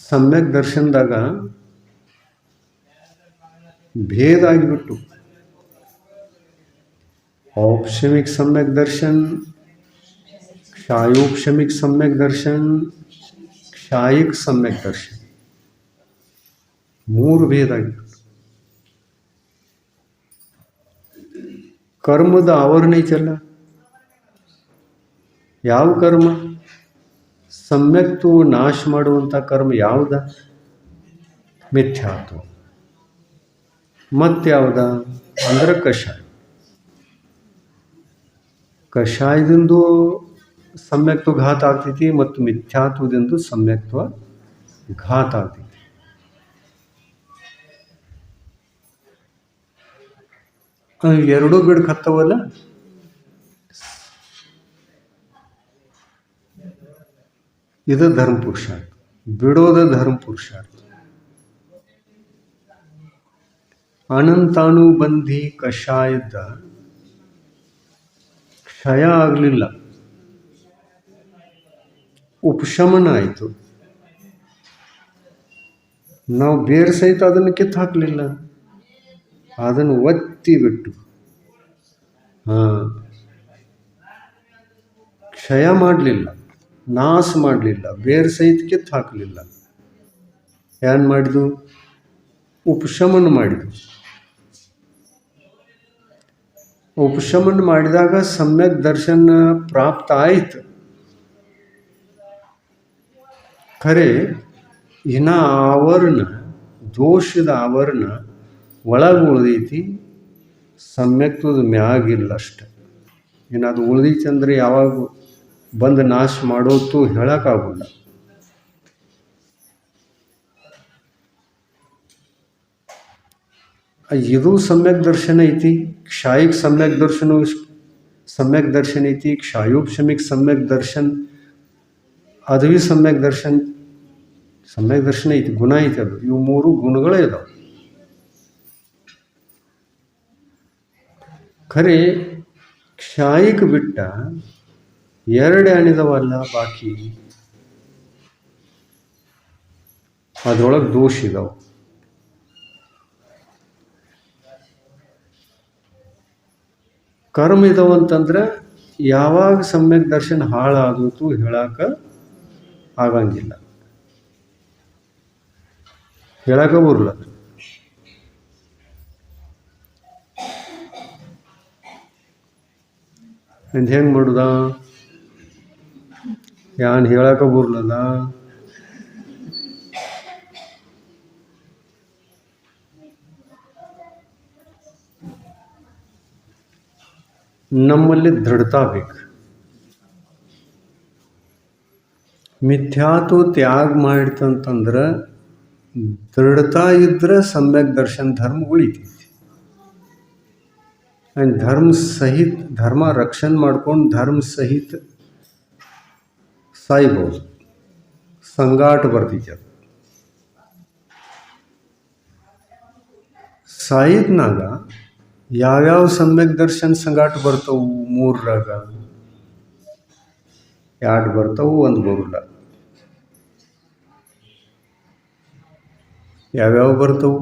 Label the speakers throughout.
Speaker 1: ಸಮ್ಯಕ್ ದರ್ಶನದಾಗ ಭೇದ ಆಗಿಬಿಟ್ಟು ಔಪಶಮಿಕ್ ಸಮ್ಯಕ್ ದರ್ಶನ್ ಕ್ಷಾಯೋಪಶಮಿಕ್ ಸಮ್ಯಕ್ ದರ್ಶನ್ ಕ್ಷಾಯಿಕ್ ಸಮ್ಯಕ್ ದರ್ಶನ್ ಮೂರು ಭೇದ ಆಗಿಬಿಟ್ಟು ಕರ್ಮದ ಆವರಣ ಐತಲ್ಲ ಯಾವ ಕರ್ಮ ಸಮ್ಯಕ್ತು ನಾಶ ಮಾಡುವಂಥ ಕರ್ಮ ಯಾವುದ? ಮಿಥ್ಯಾತ್ವ. ಮತ್ಯಾವುದ ಅಂದ್ರೆ ಕಷಾಯ. ಕಷಾಯದಿಂದ ಸಮ್ಯಕ್ತ್ವ ಘಾತ ಆಗ್ತೈತಿ ಮತ್ತು ಮಿಥ್ಯಾತ್ವದಿಂದ ಸಮ್ಯಕ್ತ್ವ ಘಾತ ಆಗ್ತೈತಿ. ಎರಡೂ ಬಿಡ್ಕತ್ತವಲ್ಲ ಇದು ಧರ್ಮ ಪುರುಷಾರ್ಥ. ಬಿಡೋದು ಧರ್ಮ ಪುರುಷಾರ್ಥ. ಅನಂತಾನುಬಂಧಿ ಕಷಾಯದ ಕ್ಷಯ ಆಗಲಿಲ್ಲ. ಉಪಶಮನ ಆಯಿತು. ನಾವು ಬೇರೆ ಸಹಿತ ಅದನ್ನು ಕಿತ್ತು ಹಾಕಲಿಲ್ಲ ಅದನ್ನು ಒತ್ತಿ ಬಿಟ್ಟು. ಹಾಂ. ಕ್ಷಯ ಮಾಡಲಿಲ್ಲ. ನಾಶ ಮಾಡಲಿಲ್ಲ, ಬೇರೆ ಸಹಿತ ಕಿತ್ತು ಹಾಕಲಿಲ್ಲ. ಏನು ಮಾಡಿದು ಉಪಶಮನ ಮಾಡಿದು ಉಪಶಮನ ಮಾಡಿದಾಗ ಸಮ್ಯಕ್ ದರ್ಶನ ಪ್ರಾಪ್ತ ಆಯಿತು. ಖರೆ ಇನ್ನ ಆವರಣ ದೋಷದ ಆವರಣ ಒಳಗೆ ಉಳಿದೈತಿ, ಸಮ್ಯಕ್ತದ ಮ್ಯಾಗಿಲ್ಲ ಅಷ್ಟೆ ಇನ್ನು ಅದು ಉಳಿದೈತಿ ಅಂದರೆ ಯಾವಾಗ ಬಂದು ನಾಶ ಮಾಡೋದು ಹೇಳೋಕ್ಕಾಗಲ್ಲ ಇದು ಸಮ್ಯಕ್ ದರ್ಶನ ಐತಿ, ಕ್ಷಾಯಿಕ್ ಸಮ್ಯಕ್ ದರ್ಶನ ಸಮ್ಯಕ್ ದರ್ಶನ ಐತಿ ಕ್ಷಾಯೋಪಶಮಿಕ್ ಸಮ್ಯಕ್ ದರ್ಶನ್, ಅದವಿ ಸಮ್ಯಕ್ ದರ್ಶನ್. ಸಮ್ಯಕ್ ದರ್ಶನ ಐತಿ, ಗುಣ ಐತಿ ಅದು. ಇವು ಮೂರು ಗುಣಗಳೇ ಇದಾವೆ. ಖರೆ, ಕ್ಷಾಯಿಕ್ ಬಿಟ್ಟ ಎರಡು ಅಣಿದವಲ್ಲ ಬಾಕಿ. ಅದ್ರೊಳಗೆ ದೋಷ ಇದಾವೆ. ಕರ್ಮ ಇದಾವ ಅಂತಂದ್ರೆ ಯಾವಾಗ ಸಮ್ಯಕ್ ದರ್ಶನ ಹಾಳಾದೂತು ಹೇಳಾಕ ಆಗಂಗಿಲ್ಲ. ಹೇಳಕ ಬರಲ್ಲ. ಹೆಂಗೆ ಮಾಡುದ? ಯಾನ್ ಹೇಳಕ್ಕೆ ಬರಲಲ್ಲ ನಮ್ಮಲ್ಲಿ ದೃಢತಾ ಬೇಕು. ಮಿಥ್ಯಾತು ತ್ಯಾಗ ಮಾಡಿತಂತಂದ್ರೆ ದೃಢತಾ ಇದ್ರೆ ಸಮ್ಯಕ್ ದರ್ಶನ್ ಧರ್ಮ ಉಳಿತೈತಿ. ಆ್ಯಂಡ್ ಧರ್ಮ ಸಹಿತ, ಧರ್ಮ ರಕ್ಷಣೆ ಮಾಡ್ಕೊಂಡು ಧರ್ಮ ಸಹಿತ ಸಂಗಾಟ ಬರ್ತೈತಿ ಅದು ಸಾಯಿದ್ನಾಗ ಯಾವ್ಯಾವ ಸಮ್ಯಕ್ ದರ್ಶನ್ ಸಂಗಾಟ ಬರ್ತವು ಮೂರರಾಗ ಎರಡು ಬರ್ತವು ಒಂದು ಬರುಲ್ಲ ಯಾವ್ಯಾವ ಬರ್ತವು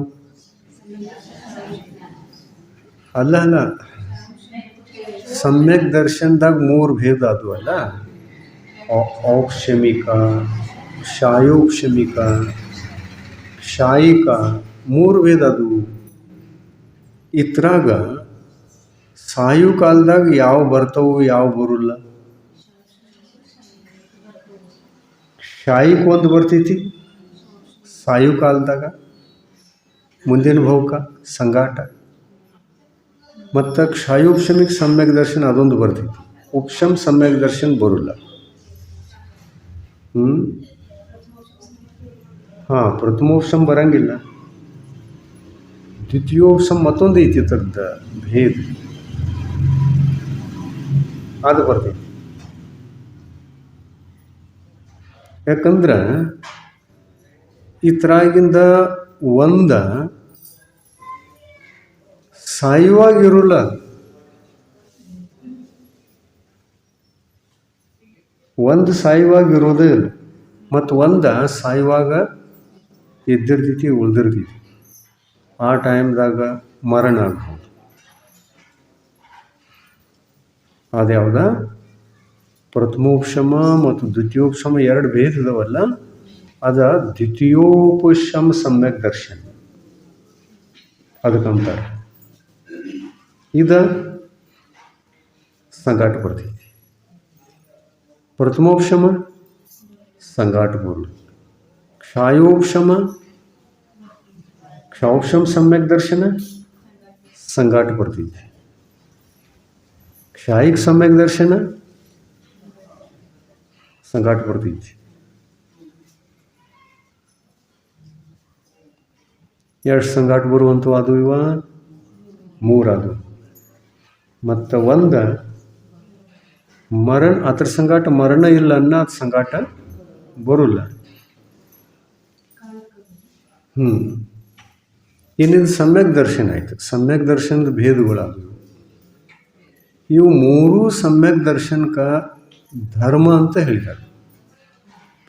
Speaker 1: ಅಲ್ಲ ಅಲ್ಲ ಸಮ್ಯಕ್ ದರ್ಶನದಾಗ ಮೂರು ಭೇದ ಅದು ಅಲ್ಲ ಔ- ಶಾಯೋಕ್ಷಮಿಕ, ಶಾಯಿಕ, ಮೂರು ವೇದ ಅದು. ಇದ್ರಾಗ ಸಾಯು ಕಾಲದಾಗ ಯಾವ ಬರ್ತವು ಯಾವ ಬರುಲ್ಲ. ಶಾಯಿಕ್ ಒಂದು ಬರ್ತೈತಿ. ಸಾಯು ಕಾಲದಾಗ ಮುಂದಿನ ಭೌಕ ಸಂಗಾಟ ಮತ್ತು ಕ್ಷಾಯೋಪಶಮಿಕ್ ಸಮ್ಯಕ್ ದರ್ಶನ ಅದೊಂದು ಬರ್ತೈತಿ. ಉಪಶಮ್ ಸಮ್ಯಕ್ ದರ್ಶನ ಬರೋಲ್ಲ. ಹ್ಞೂ ಹಾಂ ಪ್ರಥಮೋಪಶಮ್ ಬರಂಗಿಲ್ಲ. ದ್ವಿತೀಯೋಪಶಮ್ ಮತ್ತೊಂದು ಐತಿ ತರ್ದ ಭೇದ. ಅದು ಬರ್ತೈತಿ. ಯಾಕಂದ್ರೆ ಇತರಾಗಿಂದ ಒಂದ ಸಾಯುವಾಗ ಒಂದು ಸಾಯುವಾಗ ಇರೋದೇ ಇಲ್ಲ. ಮತ್ತು ಒಂದು ಸಾಯುವಾಗ ಎದ್ದಿರ್ತೈತಿ, ಉಳ್ದಿರ್ತೈತಿ. ಆ ಟೈಮ್ದಾಗ ಮರಣ ಆಗ್ಬೋದು. ಅದ್ಯಾವ್ದ ಪ್ರಥಮೋಪಶಮ ಮತ್ತು ದ್ವಿತೀಯೋಪಶಮ ಎರಡು ಭೇದ ಇದಾವಲ್ಲ, ಅದ ದ್ವಿತೀಯೋಪಶಮ ಸಮ್ಯಕ್ ದರ್ಶನ. ಅದಕ್ಕಂತಾರೆ. ಇದ ಸಂಕಟ ಬರ್ತೈತಿ. ಪ್ರಥಮೋಪಶಮ ಸಂಗಾಟ ಬರಲು ಕ್ಷಾಯೋಪಶಮ ಕ್ಷಾಯೋಪಶಮ ಸಮ್ಯಕ್ ದರ್ಶನ ಸಂಗಾಟ ಬರ್ತೈತಿ ಕ್ಷಾಯಿಕ ಸಮ್ಯಕ್ ದರ್ಶನ ಸಂಗಾಟ ಬರ್ತೈತಿ ಎಷ್ಟು ಸಂಗಾಟ ಬರುವಂಥವು ಅದು ಇವ ಮೂರದು ಮತ್ತು ಒಂದು ಮರಣ ಅದ್ರ ಸಂಗಾಟ ಮರಣ ಇಲ್ಲ ಅನ್ನ ಅದು ಸಂಗಾಟ ಬರೋಲ್ಲ ಹ್ಞೂ ಇನ್ನಿದು ಸಮ್ಯಕ್ ದರ್ಶನ ಆಯಿತು ಸಮ್ಯಕ್ ದರ್ಶನದ ಭೇದಗಳಾದವು ಇವು ಮೂರೂ ಸಮ್ಯಕ್ ದರ್ಶನಕ ಧರ್ಮ ಅಂತ ಹೇಳಿದ್ದಾರೆ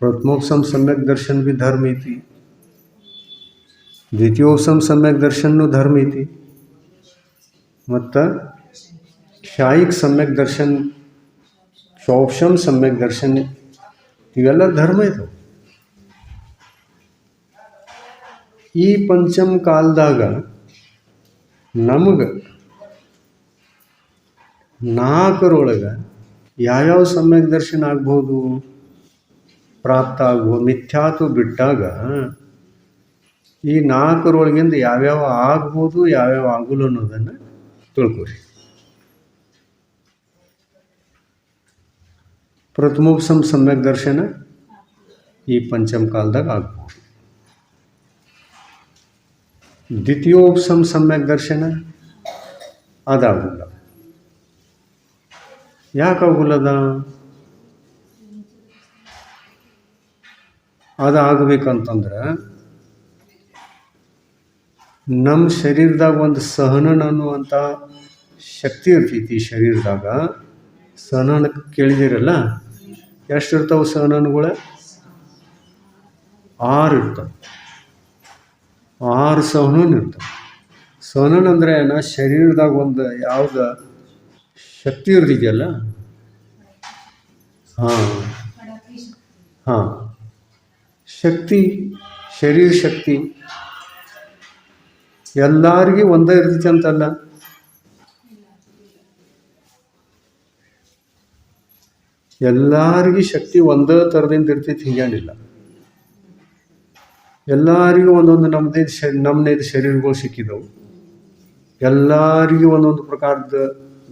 Speaker 1: ಪ್ರಥಮೋಪಸಮ್ ಸಮ್ಯಕ್ ದರ್ಶನ ಬಿ ಧರ್ಮ ಐತಿ ದ್ವಿತೀಯೋಪಸಮ್ ಸಮ್ಯಕ್ ದರ್ಶನೂ ಧರ್ಮ ಐತಿ ಮತ್ತು ಕ್ಷಾಯಿಕ್ ಸಮ್ಯಕ್ ದರ್ಶನ್ ಕ್ಷೋಪಶಮ್ ಸಮ್ಯಕ್ ದರ್ಶನ ಇವೆಲ್ಲ ಧರ್ಮ ಇದು ಈ ಪಂಚಮ ಕಾಲದಾಗ ನಮಗೆ ನಾಲ್ಕರೊಳಗೆ ಯಾವ್ಯಾವ ಸಮ್ಯಕ್ ದರ್ಶನ ಆಗ್ಬೋದು ಪ್ರಾಪ್ತ ಆಗುವ ಮಿಥ್ಯಾತು ಬಿಟ್ಟಾಗ ಈ ನಾಲ್ಕರೊಳಗಿಂದ ಯಾವ್ಯಾವ ಆಗ್ಬೋದು, ಯಾವ್ಯಾವ ಆಗೋಲ್ಲ ಅನ್ನೋದನ್ನು ತಿಳ್ಕೊರಿ. ಪ್ರಥಮೋಪಸಮ್ ಸಮ್ಯಕ್ ದರ್ಶನ ಈ ಪಂಚಮ ಕಾಲದಾಗ ಆಗ್ಬೋದು. ದ್ವಿತೀಯೋಪಸಂ ಸಮ್ಯಕ್ ದರ್ಶನ ಅದಾಗಲ್ಲ. ಯಾಕೆ ಆಗುಲ್ಲದ ಅದು? ಆಗ್ಬೇಕಂತಂದ್ರೆ ನಮ್ಮ ಶರೀರದಾಗ ಒಂದು ಸಹನನ ಅನ್ನುವಂಥ ಶಕ್ತಿ ಇರ್ತೈತಿ ಶರೀರದಾಗ. ಸಹನನ ಕೇಳಿದಿರಲ್ಲ? ಎಷ್ಟು ಇರ್ತಾವೆ ಸಹನಗಳು ಆರು ಇರ್ತವೆ. ಆರು ಸಹನನ್ ಇರ್ತವೆ. ಸಹನನ್ ಅಂದರೆ ನಾ ಶರೀರದಾಗ ಒಂದು ಯಾವ್ದು ಶಕ್ತಿ ಇರ್ತಿದೆಯಲ್ಲ ಹಾಂ. ಹಾಂ. ಶಕ್ತಿ, ಶರೀರ ಶಕ್ತಿ ಎಲ್ಲರಿಗೂ ಒಂದೇ ಇರ್ತೈತಿ ಅಂತಲ್ಲ ಎಲ್ಲಾರ್ಗಿ ಶಕ್ತಿ ಒಂದೇ ಥರದಿಂದ ಇರ್ತೈತಿ ಹಿಂಗೇನಿಲ್ಲ ಎಲ್ಲರಿಗೂ ಒಂದೊಂದು ನಮ್ಮದೇ ಶ ನಮ್ಮನೇದು ಶರೀರಗಳು ಸಿಕ್ಕಿದವು. ಎಲ್ಲರಿಗೂ ಒಂದೊಂದು ಪ್ರಕಾರದ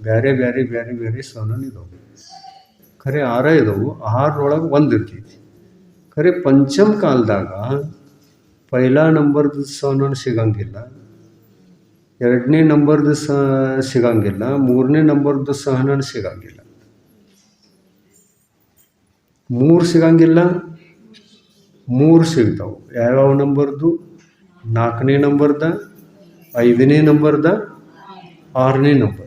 Speaker 1: ಬೇರೆ ಬೇರೆ ಬೇರೆ ಬೇರೆ ಸಹನನ್ ಇದಾವೆ. ಖರೆ ಆಹಾರ ಇದಾವೆ, ಆಹಾರದೊಳಗೆ ಒಂದು ಇರ್ತೈತಿ. ಖರೆ ಪಂಚಮ ಕಾಲದಾಗ ಪೈಲಾ ನಂಬರ್ದು ಸಹನನ್ ಸಿಗಂಗಿಲ್ಲ, ಎರಡನೇ ನಂಬರ್ದು ಸ, ಸಿಗಂಗಿಲ್ಲ, ಮೂರನೇ ನಂಬರ್ದು ಸಹನ ಸಿಗಂಗಿಲ್ಲ. ಮೂರು ಸಿಗಂಗಿಲ್ಲ ಮೂರು ಸಿಗ್ತಾವೆ. ಯಾವ್ಯಾವ ನಂಬರ್ದು ನಾಲ್ಕನೇ ನಂಬರ್ದ ಐದನೇ ನಂಬರ್ದ ಆರನೇ ನಂಬರ್.